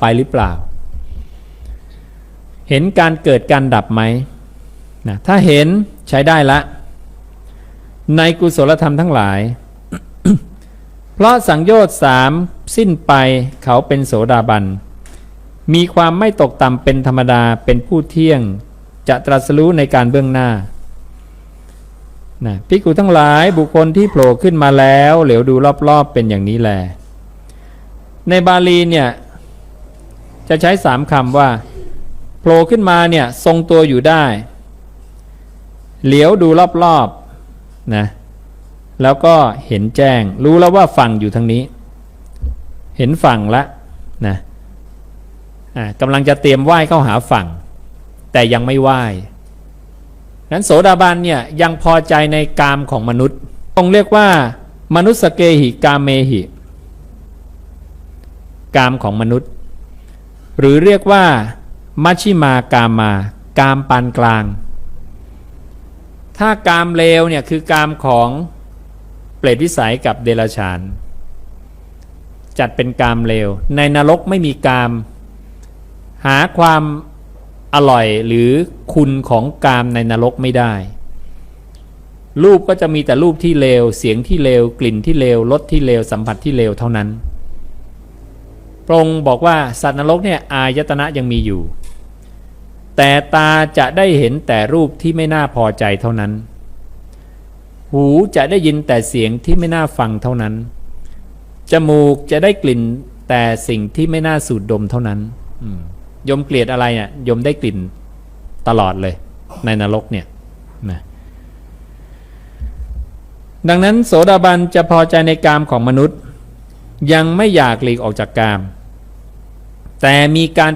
ไปหรือเปล่า เห็นการเกิดการดับไหมนะถ้าเห็นใช้ได้ละ ในกุศลธรรมทั้งหลาย เพราะสังโยชน์สามสิ้นไปเขาเป็นโสดาบัน มีความไม่ตกต่ำเป็นธรรมดาเป็นผู้เที่ยง จะตรัสรู้ในการเบื้องหน้านะพิกุทั้งหลายบุคคลที่โผล่ขึ้นมาแล้ว เหลียวดูรอบๆเป็นอย่างนี้แล ในบาลีเนี่ย จะใช้สามคำว่าโผล่ขึ้นมาเนี่ยทรงตัวอยู่ได้ เหลียวดูรอบๆนะแล้วก็เห็นแจ้ง รู้แล้วว่าฝั่งอยู่ทางนี้ เห็นฝั่งละนะอ่ากำลังจะเตรียมไหว้เข้าหาฝั่ง แต่ยังไม่ไหว้นั้นโสดาบันเนี่ยยังพอใจในกามของมนุษย์ต้องเรียกว่ามนุษย์สเกหิกามเมหิ กามของมนุษย์ หรือเรียกว่า มัชชิมากามมากามปานกลาง ถ้ากามเลวเนี่ยคือกามของเปรตวิสัยกับเดรัจฉาน จัดเป็นกามเลว ในนรกไม่มีกาม หาความอร่อยหรือคุณของกามในนรกไม่ได้ รูปก็จะมีแต่รูปที่เลว เสียงที่เลว กลิ่นที่เลว รสที่เลว สัมผัสที่เลวเท่านั้น พระองค์บอกว่าสัตว์นรกเนี่ยอายตนะยังมีอยู่ แต่ตาจะได้เห็นแต่รูปที่ไม่น่าพอใจเท่านั้น หูจะได้ยินแต่เสียงที่ไม่น่าฟังเท่านั้น จมูกจะได้กลิ่นแต่สิ่งที่ไม่น่าสูดดมเท่านั้นยมเกลียดอะไรเนี่ยยมได้กลิ่นตลอดเลย ในนรกเนี่ยนะดังนั้นโสดาบันจะพอใจในกามของมนุษย์ ยังไม่อยากหลีกออกจากกาม แต่มีการ